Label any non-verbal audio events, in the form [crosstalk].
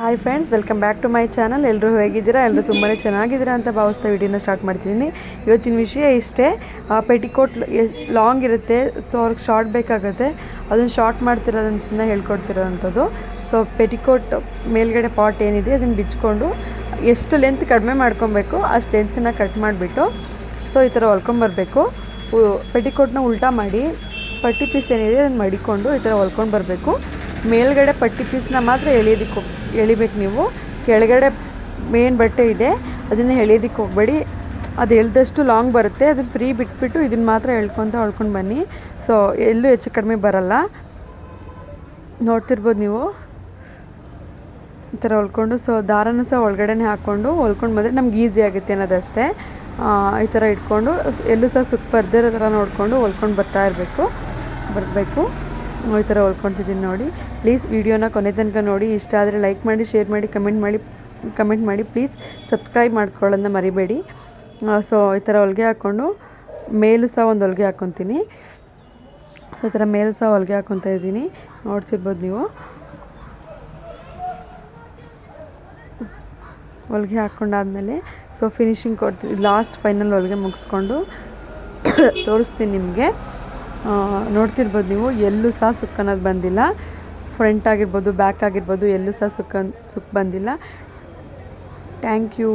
Hi friends welcome back to my channel ಎಲ್ಲರೂ ಹೇಗಿದ್ದೀರಾ? ಎಲ್ಲರೂ ತುಂಬಾ ಚೆನ್ನಾಗಿದ್ದೀರಾ ಅಂತ ಭಾವಿಸ್ತಾ ವಿಡಿಯೋನ ಸ್ಟಾರ್ಟ್ ಮಾಡ್ತಿದ್ದೀನಿ. ಇವತ್ತಿನ ವಿಷಯ ಇಷ್ಟೇ ಪೆಟಿಕೋಟ್ ಲಾಂಗ್ ಇರುತ್ತೆ ಸೊ ಅವ್ರಿಗೆ ಶಾರ್ಟ್ ಬೇಕಾಗುತ್ತೆ. ಅದನ್ನು ಶಾರ್ಟ್ ಮಾಡ್ತಿರೋದಂತ ಹೇಳ್ಕೊಡ್ತಿರೋವಂಥದ್ದು. ಸೊ ಪೆಟಿಕೋಟ್ ಮೇಲ್ಗಡೆ ಪಾಟ್ ಏನಿದೆ, ಅದನ್ನು ಬಿಚ್ಕೊಂಡು ಎಷ್ಟು ಲೆಂತ್ ಕಡಿಮೆ ಮಾಡ್ಕೊಬೇಕು, ಅಷ್ಟು ಲೆಂತನ್ನ ಕಟ್ ಮಾಡಿಬಿಟ್ಟು ಸೊ ಈ ಥರ ಹೊಲ್ಕೊಂಬರ್ಬೇಕು ಪೆಟಿಕೋಟ್ನ ಉಲ್ಟಾ ಮಾಡಿ, ಪಟ್ಟಿ ಪೀಸ್ ಏನಿದೆ ಅದನ್ನು ಮಡಿಕೊಂಡು ಈ ಥರ ಹೊಲ್ಕೊಂಡು ಬರಬೇಕು. ಮೇಲ್ಗಡೆ ಪಟ್ಟಿ ಪೀಸ್ನ ಮಾತ್ರ ಎಳೆಯೋದಕ್ಕೆ ಹೋಗ್ ಎಳಿಬೇಕು ನೀವು. ಕೆಳಗಡೆ ಮೇನ್ ಬಟ್ಟೆ ಇದೆ. ಅದನ್ನು ಎಳೆಯೋದಕ್ಕೆ ಹೋಗಬೇಡಿ. ಅದು ಎಳ್ದಷ್ಟು ಲಾಂಗ್ ಬರುತ್ತೆ. ಅದನ್ನು ಫ್ರೀ ಬಿಟ್ಬಿಟ್ಟು ಇದನ್ನು ಮಾತ್ರ ಎಳ್ಕೊತ ಹೊಳ್ಕೊಂಡು ಬನ್ನಿ. ಸೊ ಎಲ್ಲೂ ಹೆಚ್ಚು ಕಡಿಮೆ ಬರಲ್ಲ. ನೋಡ್ತಿರ್ಬೋದು ನೀವು. ಈ ಥರ ಹೊಲ್ಕೊಂಡು. ಸೊ ದಾರನೂ ಸಹ ಒಳಗಡೆನೇ ಹಾಕ್ಕೊಂಡು ಹೊಲ್ಕೊಂಡು ಬಂದರೆ ನಮ್ಗೆ ಈಸಿ ಆಗುತ್ತೆ ಅನ್ನೋದಷ್ಟೇ. ಈ ಥರ ಇಟ್ಕೊಂಡು ಎಲ್ಲೂ ಸಹ ಸುಖ ಬರ್ದಿರೋ ಥರ ನೋಡಿಕೊಂಡು ಹೊಲ್ಕೊಂಡು ಬರ್ತಾ ಇರಬೇಕು. ಬರಬೇಕು. ಈ ಥರ ಹೊಲ್ಕೊತಿದ್ದೀನಿ ನೋಡಿ. ಪ್ಲೀಸ್ ವಿಡಿಯೋನ ಕೊನೆ ತನಕ ನೋಡಿ. ಇಷ್ಟ ಆದರೆ ಲೈಕ್ ಮಾಡಿ, ಶೇರ್ ಮಾಡಿ, ಕಮೆಂಟ್ ಮಾಡಿ ಕಮೆಂಟ್ ಮಾಡಿ. ಪ್ಲೀಸ್ ಸಬ್ಸ್ಕ್ರೈಬ್ ಮಾಡ್ಕೊಳ್ಳೋದನ್ನ ಮರಿಬೇಡಿ. ಸೊ, ಈ ಥರ ಹೊಲಿಗೆ ಹಾಕ್ಕೊಂಡು ಮೇಲೂ ಸಹ ಒಂದು ಹೊಲಿಗೆ ಹಾಕ್ಕೊತೀನಿ. ಸೊ, ಈ ಥರ ಮೇಲೂ ಸಹ ಹೊಲಿಗೆ ಹಾಕ್ಕೊತಾ ಇದ್ದೀನಿ. ನೋಡ್ತಿರ್ಬೋದು ನೀವು. ಹೊಲಿಗೆ ಹಾಕ್ಕೊಂಡಾದಮೇಲೆ, ಸೊ ಫಿನಿಶಿಂಗ್ ಕೊಡ್ತೀನಿ ಲಾಸ್ಟ್ ಫೈನಲ್ ಹೊಲಿಗೆ ಮುಗಿಸ್ಕೊಂಡು [coughs] ತೋರಿಸ್ತೀನಿ ನಿಮಗೆ. ನೋಡ್ತಿರ್ಬೋದು ನೀವು, ಎಲ್ಲೂ ಸಹ ಸುಕ್ ಅನ್ನೋದು ಬಂದಿಲ್ಲ. ಫ್ರಂಟ್ ಆಗಿರ್ಬೋದು ಬ್ಯಾಕ್ ಆಗಿರ್ಬೋದು, ಎಲ್ಲೂ ಸಹ ಸುಕ್ಕ ಸುಕ್ ಬಂದಿಲ್ಲ. Thank you